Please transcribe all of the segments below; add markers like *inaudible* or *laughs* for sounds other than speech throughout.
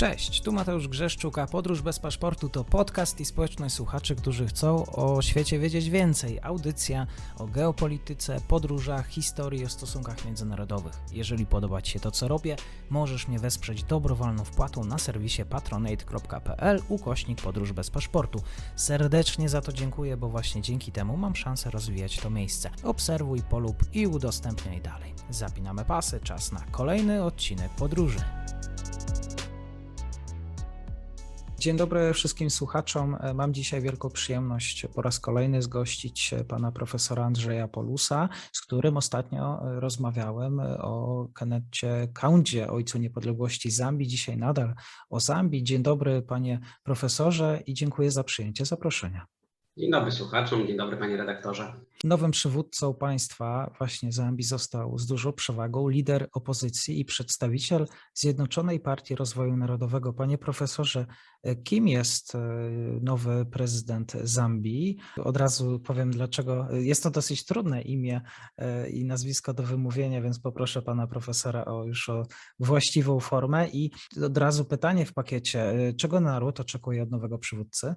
Cześć, tu Mateusz Grzeszczuk, a Podróż bez paszportu to podcast i społeczność słuchaczy, którzy chcą o świecie wiedzieć więcej. Audycja o geopolityce, podróżach, historii, o stosunkach międzynarodowych. Jeżeli podoba Ci się to, co robię, możesz mnie wesprzeć dobrowolną wpłatą na serwisie patronate.pl ukośnik podróż bez paszportu. Serdecznie za to dziękuję, bo właśnie dzięki temu mam szansę rozwijać to miejsce. Obserwuj, polub i udostępniaj dalej. Zapinamy pasy, czas na kolejny odcinek podróży. Dzień dobry wszystkim słuchaczom. Mam dzisiaj wielką przyjemność po raz kolejny zgościć pana profesora Andrzeja Polusa, z którym ostatnio rozmawiałem o Kenecie Kaundzie, ojcu niepodległości Zambii. Dzisiaj nadal o Zambii. Dzień dobry panie profesorze i dziękuję za przyjęcie zaproszenia. Dzień dobry słuchaczom, dzień dobry panie redaktorze. Nowym przywódcą państwa właśnie Zambii został z dużą przewagą lider opozycji i przedstawiciel Zjednoczonej Partii Rozwoju Narodowego. Panie profesorze, kim jest e, nowy prezydent Zambii? Od razu powiem dlaczego. Jest to dosyć trudne imię e, i nazwisko do wymówienia, więc poproszę pana profesora o już o właściwą formę i od razu pytanie w pakiecie. E, czego naród oczekuje od nowego przywódcy?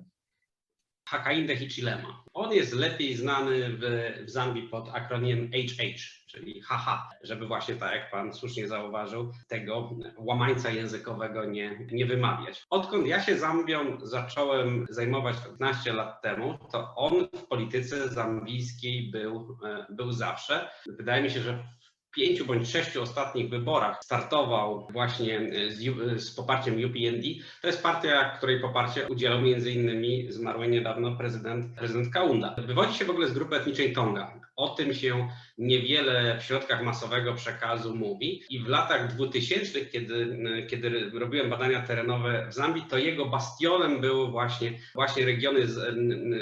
Hakainde Hichilema. On jest lepiej znany w, w Zambii pod akronimem HH, czyli HH, żeby właśnie tak jak Pan słusznie zauważył, tego łamańca językowego nie, nie wymawiać. Odkąd ja się Zambią zacząłem zajmować 15 lat temu, to on w polityce zambijskiej był, e, był zawsze. Wydaje mi się, że pięciu bądź sześciu ostatnich wyborach startował właśnie z, z, poparciem UPND. To jest partia, której poparcie udzielał między innymi zmarły niedawno prezydent, prezydent Kaunda. Wywodzi się w ogóle z grupy etniczej Tonga. O tym się niewiele w środkach masowego przekazu mówi i w latach 2000, kiedy, kiedy robiłem badania terenowe w Zambii, to jego bastionem były właśnie, właśnie regiony z,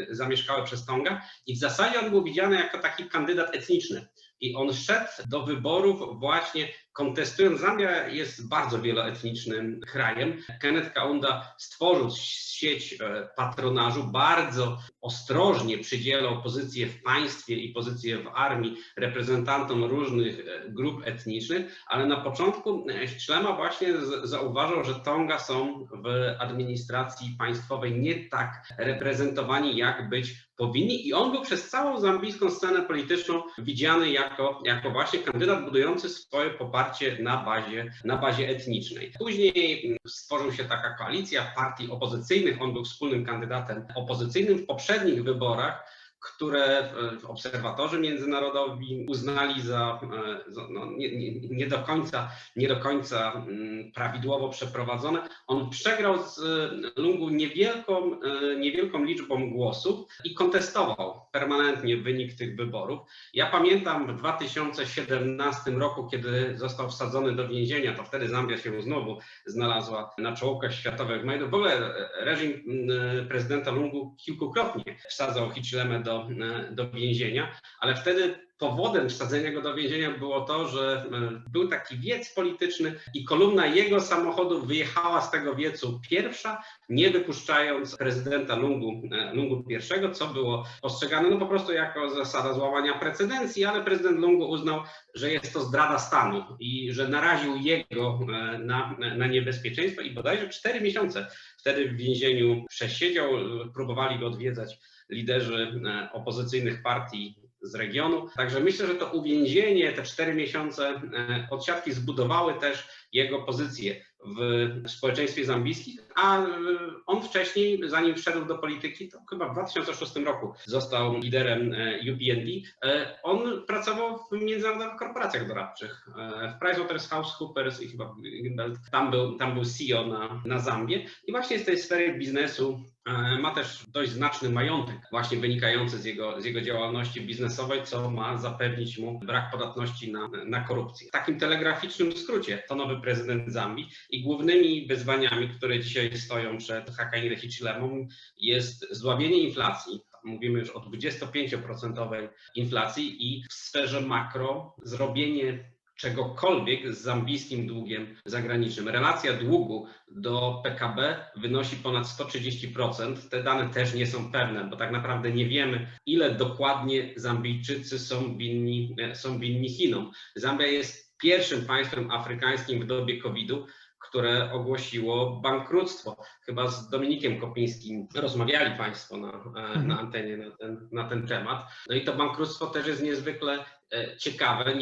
zamieszkałe przez Tonga i w zasadzie on był widziany jako taki kandydat etniczny. I on szedł do wyborów właśnie kontestując. Zambia jest bardzo wieloetnicznym krajem. Kenneth Kaunda stworzył sieć e, patronażu, bardzo ostrożnie przydzielał pozycję w państwie i pozycję w armii reprezentantom różnych e, grup etnicznych, ale na początku Ślema właśnie zauważył, że Tonga są w administracji państwowej nie tak reprezentowani, jak być powinni i on był przez całą zambijską scenę polityczną widziany jako, jako właśnie kandydat budujący swoje poparcie na bazie, na bazie etnicznej. Później stworzył się taka koalicja partii opozycyjnych, on był wspólnym kandydatem opozycyjnym w poprzednich wyborach, które obserwatorzy międzynarodowi uznali za, e, za no, nie, nie, nie, do końca, nie do końca mm, prawidłowo przeprowadzone. On przegrał z e, Lungu niewielką, e, niewielką liczbą głosów i kontestował permanentnie wynik tych wyborów. Ja pamiętam w 2017 roku, kiedy został wsadzony do więzienia, to wtedy Zambia się znowu znalazła na czołówkach światowych mediów. W ogóle reżim mm, prezydenta Lungu kilkukrotnie wsadzał Hichilemę do do, e, do więzienia, ale wtedy powodem wsadzenia go do więzienia było to, że e, był taki wiec polityczny i kolumna jego samochodu wyjechała z tego wiecu pierwsza, nie wypuszczając prezydenta Lungu, e, Lungu I, co było postrzegane no po prostu jako zasada złamania precedencji, ale prezydent Lungu uznał, że jest to zdrada stanu i że naraził jego na, na niebezpieczeństwo i bodajże cztery miesiące wtedy w więzieniu przesiedział, próbowali go odwiedzać liderzy e, opozycyjnych partii z regionu. Także myślę, że to uwięzienie, te cztery miesiące e, odsiadki zbudowały też jego pozycję w społeczeństwie zambijskim, a e, on wcześniej, zanim wszedł do polityki, to chyba w 2006 roku został liderem UPND. On pracował w międzynarodowych korporacjach doradczych, w PricewaterhouseCoopers i chyba w tam był, tam był CEO na, na Zambię i właśnie z tej sfery biznesu E, ma też dość znaczny majątek, właśnie wynikający z jego, z jego działalności biznesowej, co ma zapewnić mu brak podatności na, na korupcję. W takim telegraficznym skrócie to nowy prezydent Zambii i głównymi wyzwaniami, które dzisiaj stoją przed Hakainde Hichilemą jest zdławienie inflacji, mówimy już o 25% inflacji i w sferze makro zrobienie czegokolwiek z zambijskim długiem zagranicznym. Relacja długu do PKB wynosi ponad 130%. Te dane też nie są pewne, bo tak naprawdę nie wiemy, ile dokładnie Zambijczycy są winni, są winni Chinom. Zambia jest pierwszym państwem afrykańskim w dobie COVID-u, które ogłosiło bankructwo. Chyba z Dominikiem Kopińskim rozmawiali Państwo na, e, na antenie na ten, na ten temat. No i to bankructwo też jest niezwykle e, ciekawe.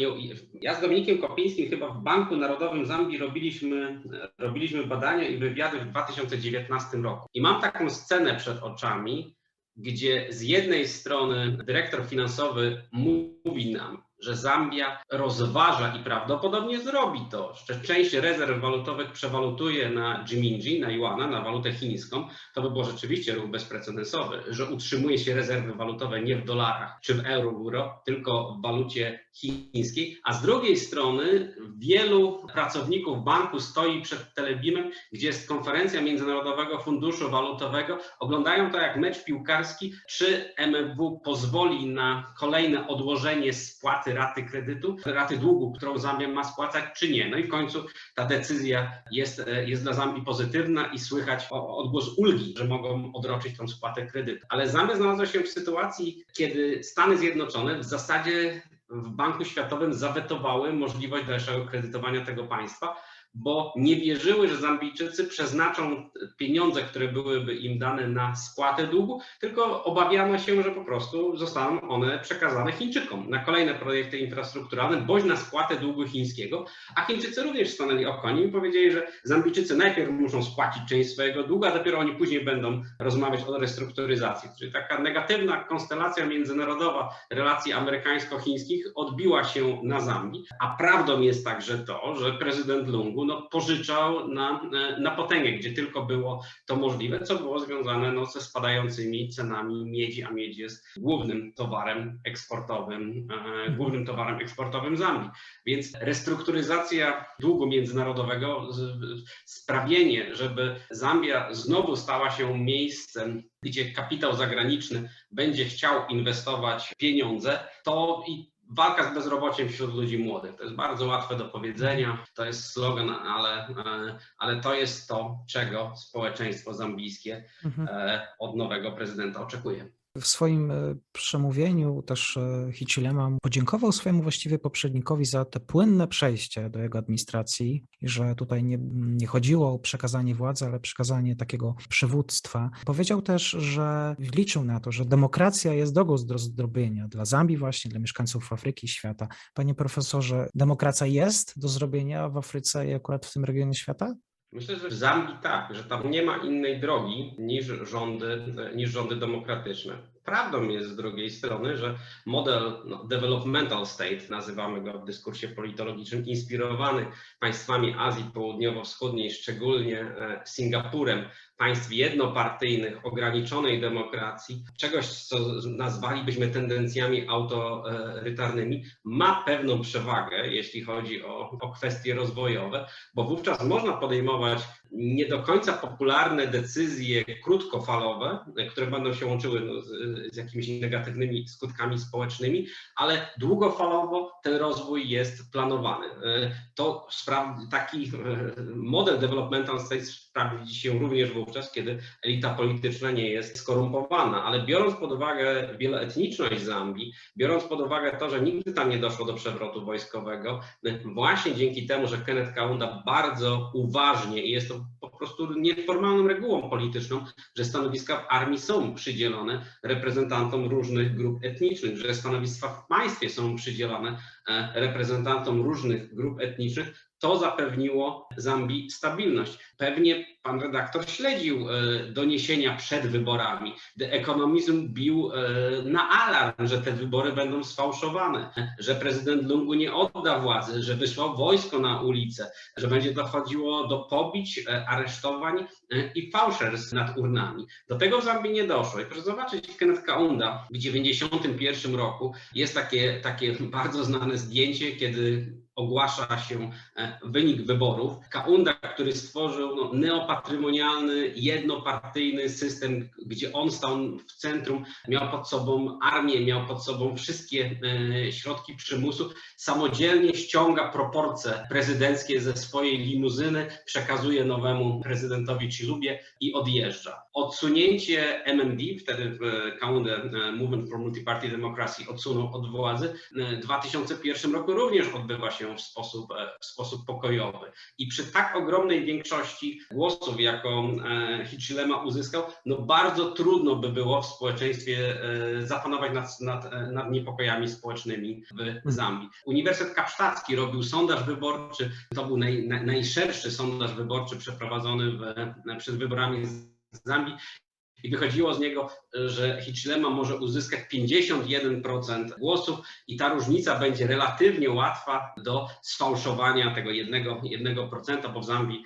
Ja z Dominikiem Kopińskim chyba w Banku Narodowym Zambii robiliśmy, e, robiliśmy badania i wywiady w 2019 roku. I mam taką scenę przed oczami, gdzie z jednej strony dyrektor finansowy mówi nam, że Zambia rozważa i prawdopodobnie zrobi to, że część rezerw walutowych przewalutuje na Jiminji, na Yuana, na walutę chińską, to by było rzeczywiście ruch bezprecedensowy, że utrzymuje się rezerwy walutowe nie w dolarach czy w euro, tylko w walucie chińskiej, a z drugiej strony wielu pracowników banku stoi przed telebimem, gdzie jest konferencja Międzynarodowego Funduszu Walutowego, oglądają to jak mecz piłkarski, czy MFW pozwoli na kolejne odłożenie spłaty raty kredytu, raty długu, którą Zambia ma spłacać, czy nie. No i w końcu ta decyzja jest, jest dla Zambii pozytywna i słychać odgłos ulgi, że mogą odroczyć tą spłatę kredytu. Ale Zambia znalazła się w sytuacji, kiedy Stany Zjednoczone w zasadzie w Banku Światowym zawetowały możliwość dalszego kredytowania tego państwa, bo nie wierzyły, że Zambijczycy przeznaczą pieniądze, które byłyby im dane na spłatę długu, tylko obawiano się, że po prostu zostaną one przekazane Chińczykom na kolejne projekty infrastrukturalne, bądź na spłatę długu chińskiego, a Chińczycy również stanęli o koni i powiedzieli, że Zambijczycy najpierw muszą spłacić część swojego długu, a dopiero oni później będą rozmawiać o restrukturyzacji. Czyli taka negatywna konstelacja międzynarodowa relacji amerykańsko-chińskich odbiła się na Zambii, a prawdą jest także to, że prezydent Lungu no, pożyczał na, na potęgę, gdzie tylko było to możliwe, co było związane no, ze spadającymi cenami miedzi, a miedź jest głównym towarem eksportowym, e, głównym towarem eksportowym Zambii. Więc restrukturyzacja długu międzynarodowego, sprawienie, żeby Zambia znowu stała się miejscem, gdzie kapitał zagraniczny będzie chciał inwestować pieniądze, to i walka z bezrobociem wśród ludzi młodych. To jest bardzo łatwe do powiedzenia, to jest slogan, ale, ale to jest to, czego społeczeństwo zambijskie Mhm. e, od nowego prezydenta oczekuje. W swoim e, przemówieniu też e, Hichilema podziękował swojemu właściwie poprzednikowi za te płynne przejście do jego administracji że tutaj nie, nie chodziło o przekazanie władzy, ale przekazanie takiego przywództwa. Powiedział też, że liczył na to, że demokracja jest drogą do zrobienia dla Zambii właśnie, dla mieszkańców Afryki i świata. Panie profesorze, demokracja jest do zrobienia w Afryce i akurat w tym regionie świata? Myślę, że w Zambii tak, że tam nie ma innej drogi niż rządy, niż rządy demokratyczne. Prawdą jest z drugiej strony, że model no, developmental state, nazywamy go w dyskursie politologicznym, inspirowany państwami Azji Południowo-Wschodniej, szczególnie e, Singapurem, państw jednopartyjnych, ograniczonej demokracji, czegoś, co nazwalibyśmy tendencjami autorytarnymi, ma pewną przewagę, jeśli chodzi o, o kwestie rozwojowe, bo wówczas można podejmować nie do końca popularne decyzje krótkofalowe, które będą się łączyły no, z, z jakimiś negatywnymi skutkami społecznymi, ale długofalowo ten rozwój jest planowany. To taki model developmental state sprawdzi się również wówczas, kiedy elita polityczna nie jest skorumpowana, ale biorąc pod uwagę wieloetniczność Zambii, biorąc pod uwagę to, że nigdy tam nie doszło do przewrotu wojskowego, właśnie dzięki temu, że Kenneth Kaunda bardzo uważnie i jest to prostu nieformalną regułą polityczną, że stanowiska w armii są przydzielone reprezentantom różnych grup etnicznych, że stanowiska w państwie są przydzielane reprezentantom różnych grup etnicznych, to zapewniło Zambii stabilność. Pewnie pan redaktor śledził doniesienia przed wyborami. The Economism bił na alarm, że te wybory będą sfałszowane, że prezydent Lungu nie odda władzy, że wysłał wojsko na ulicę, że będzie dochodziło do pobić, aresztowań i fałszerstw nad urnami. Do tego w Zambii nie doszło. I proszę zobaczyć, Kenneth Kaunda w 1991 roku jest takie, takie bardzo znane zdjęcie, kiedy ogłasza się wynik wyborów. Kaunda, który stworzył no, neopatrymonialny, jednopartyjny system, gdzie on stał w centrum, miał pod sobą armię, miał pod sobą wszystkie e, środki przymusu, samodzielnie ściąga proporcje prezydenckie ze swojej limuzyny, przekazuje nowemu prezydentowi Chilubie i odjeżdża. Odsunięcie MMD, wtedy Kaundę Movement for Multiparty Democracy odsunął od władzy, w 2001 roku również odbywa się w sposób, e, w sposób pokojowy. I przy tak ogromnej większości głosów, jaką e, Hichilema uzyskał, no bardzo trudno by było w społeczeństwie e, zapanować nad, nad, nad niepokojami społecznymi w Zambii. Uniwersytet Kapsztacki robił sondaż wyborczy, to był naj, naj, najszerszy sondaż wyborczy przeprowadzony w, przed wyborami z Zambii i wychodziło z niego, że Hichilema może uzyskać 51% głosów i ta różnica będzie relatywnie łatwa do sfałszowania tego jednego, jednego procenta, bo w Zambii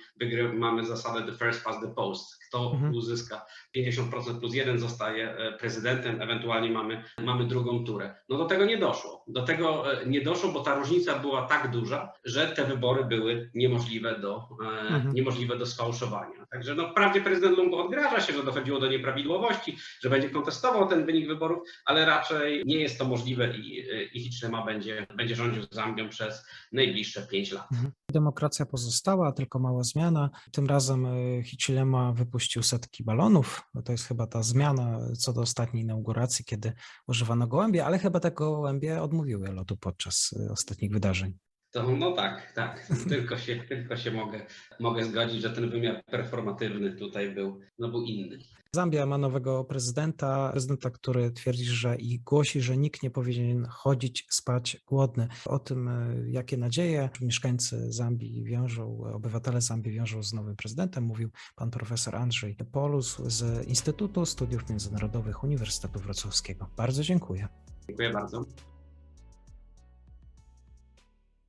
mamy zasadę the first past the post. Kto Mhm. uzyska 50% plus jeden zostaje e, prezydentem, ewentualnie mamy, mamy drugą turę. No do tego nie doszło. Do tego e, nie doszło, bo ta różnica była tak duża, że te wybory były niemożliwe do, e, Mhm. niemożliwe do sfałszowania. Także no, wprawdzie prezydent Lungu odgraża się, że dochodziło do nieprawidłowości, że będzie kontestował ten wynik wyborów, ale raczej nie jest to możliwe i, i Hichilema będzie, będzie rządził Zambią przez najbliższe 5 lat. Demokracja pozostała, tylko mała zmiana. Tym razem y, Hichilema wypuścił setki balonów. To jest chyba ta zmiana co do ostatniej inauguracji, kiedy używano gołębie, ale chyba te gołębie odmówiły lotu podczas y, ostatnich wydarzeń. To no tak, tak. *laughs* Tylko się, tylko się mogę, mogę zgodzić, że ten wymiar performatywny tutaj był, no, był inny. Zambia ma nowego prezydenta, prezydenta, który twierdzi, że i głosi, że nikt nie powinien chodzić spać głodny. O tym, y, jakie nadzieje mieszkańcy Zambii wiążą, obywatele Zambii wiążą z nowym prezydentem, mówił pan profesor Andrzej Polus z Instytutu Studiów Międzynarodowych Uniwersytetu Wrocławskiego. Bardzo dziękuję. Dziękuję bardzo.